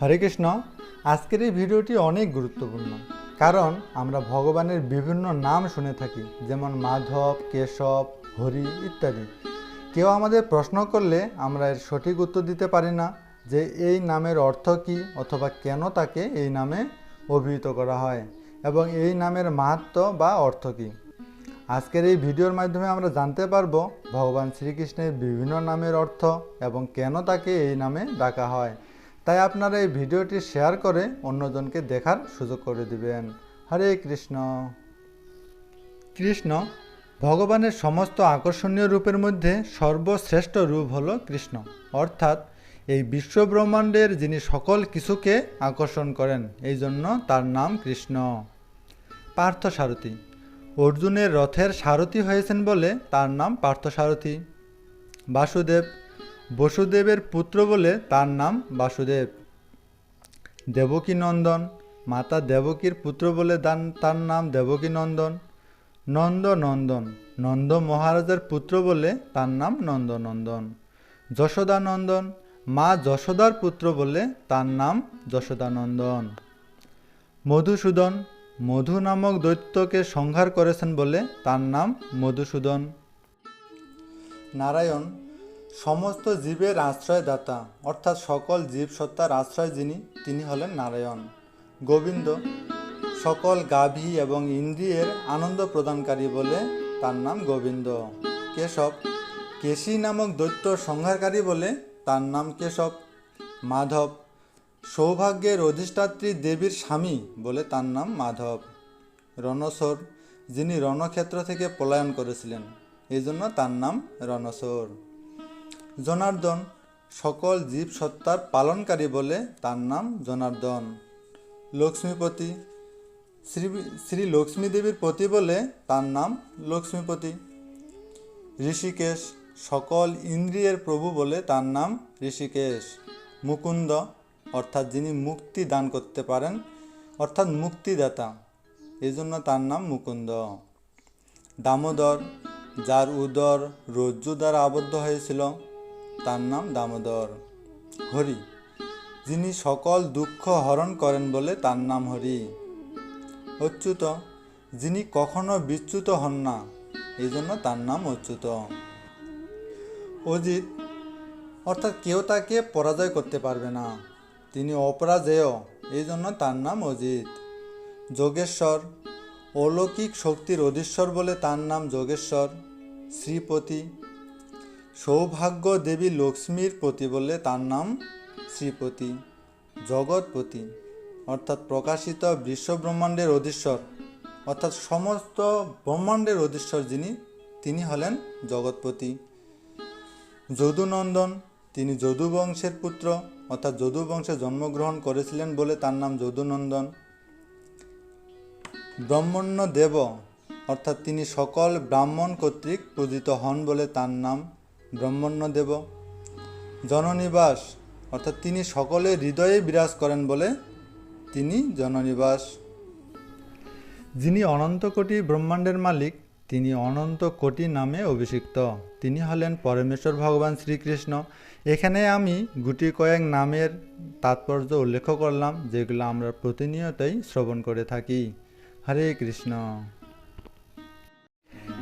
হরে কৃষ্ণ, আজকের এই ভিডিওটি অনেক গুরুত্বপূর্ণ। কারণ আমরা ভগবানের বিভিন্ন নাম শুনে থাকি, যেমন মাধব, কেশব, হরি ইত্যাদি। কেউ আমাদের প্রশ্ন করলে আমরা এর সঠিক উত্তর দিতে পারি না যে এই নামের অর্থ কী অথবা কেন তাকে এই নামে অভিহিত করা হয় এবং এই নামের মাহাত্ম বা অর্থ কী। আজকের এই ভিডিওর মাধ্যমে আমরা জানতে পারব ভগবান শ্রীকৃষ্ণের বিভিন্ন নামের অর্থ এবং কেন তাকে এই নামে ডাকা হয়। তাই আপনারা এই ভিডিওটি শেয়ার করে অন্যজনকে দেখার সুযোগ করে দিবেন। হরে কৃষ্ণ। কৃষ্ণ, ভগবানের সমস্ত আকর্ষণীয় রূপের মধ্যে সর্বশ্রেষ্ঠ রূপ হল কৃষ্ণ। অর্থাৎ এই বিশ্বব্রহ্মাণ্ডের যিনি সকল কিছুকে আকর্ষণ করেন, এই জন্য তার নাম কৃষ্ণ। পার্থ সারথী অর্জুনের রথের সারথী হয়েছেন বলে তার নাম পার্থ পার্থসারথী। বাসুদেব বসুদেবের পুত্র বলে তার নাম বাসুদেব। দেবকী নন্দন মাতা দেবকীর পুত্র বলে তার নাম দেবকী নন্দন নন্দ নন্দন নন্দ মহারাজের পুত্র বলে তার নাম নন্দনন্দন। যশোদা নন্দন মা যশোদার পুত্র বলে তার নাম যশোদানন্দন। মধুসূদন, মধু নামক দৈত্যকে সংহার করেছেন বলে তার নাম মধুসূদন। নারায়ণ সমস্ত জীবের আশ্রয়দাতা, অর্থাৎ সকল জীব সত্তার আশ্রয় যিনি, তিনি হলেন নারায়ণ। গোবিন্দ, সকল গাভী এবং ইন্দ্রিয়ের আনন্দ প্রদানকারী বলে তার নাম গোবিন্দ। কেশব, কেশী নামক দৈত্য সংহারকারী বলে তার নাম কেশব। মাধব, সৌভাগ্যের অধিষ্ঠাত্রী দেবীর স্বামী বলে তার নাম মাধব। রণসর, যিনি রণক্ষেত্র থেকে পলায়ন করেছিলেন এই জন্য তার নাম রণসর। জনার্দন, সকল জীব সত্তার পালনকারী বলে তার নাম জনার্দন। লক্ষ্মীপতি, শ্রী শ্রী লক্ষ্মী দেবীর পতি বলে তার নাম লক্ষ্মীপতি। ঋষিকেশ, সকল ইন্দ্রিয়ের প্রভু বলে তার নাম ঋষিকেশ। মুকুন্দ, অর্থাৎ যিনি মুক্তি দান করতে পারেন, অর্থাৎ মুক্তিদাতা এই জন্য তার নাম মুকুন্দ। দামোদর, যার উদর রজ্জু দ্বারা আবদ্ধ হয়েছিল তার নাম দামোদর। হরি, যিনি সকল দুঃখ হরণ করেন বলে তার নাম হরি। অচ্যুত, যিনি কখনো বিচ্যুত হন না এই জন্য তার নাম অচ্যুত। অজিত, অর্থাৎ কেউ তাকে পরাজয় করতে পারবে না। তিনি অপরাজেয় এই জন্য তার নাম অজিত। যোগেশ্বর, অলৌকিক শক্তির অধীশ্বর বলে তার নাম যোগেশ্বর। শ্রীপতি সৌভাগ্য দেবী লক্ষ্মীর পতি বলে তার নাম শ্রীপতি, জগৎপতি, অর্থাৎ প্রকাশিত বিশ্ব ব্রহ্মাণ্ডের অধীশ্বর, অর্থাৎ সমস্ত ব্রহ্মাণ্ডের অধীশ্বর যিনি, তিনি হলেন জগৎপতি। যদুনন্দন, তিনি যদু বংশের পুত্র, অর্থাৎ যদু বংশে জন্মগ্রহণ করেছিলেন বলে তার নাম যদুনন্দন। ব্রহ্মণ্য দেব, অর্থাৎ তিনি সকল ব্রাহ্মণ কর্তৃক পূজিত হন বলে তার নাম ব্রহ্মণ্য দেব। জননিবাস, অর্থাৎ তিনি সকলের হৃদয়ে বিরাজ করেন বলে তিনি জননিবাস। যিনি অনন্ত কোটি ব্রহ্মাণ্ডের মালিক, তিনি অনন্ত কোটি নামে অভিষিক্ত। তিনি হলেন পরমেশ্বর ভগবান শ্রীকৃষ্ণ। এখানে আমি গুটি কয়েক নামের তাৎপর্য উল্লেখ করলাম, যেগুলো আমরা প্রতিনিয়তই শ্রবণ করে থাকি। হরে কৃষ্ণ।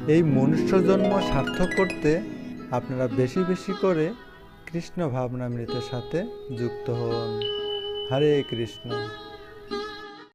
এই মনুষ্য জন্ম সার্থক করতে আপনারা বেশি বেশি করে কৃষ্ণ ভাবনামৃতের সাথে যুক্ত হন। হরে কৃষ্ণ।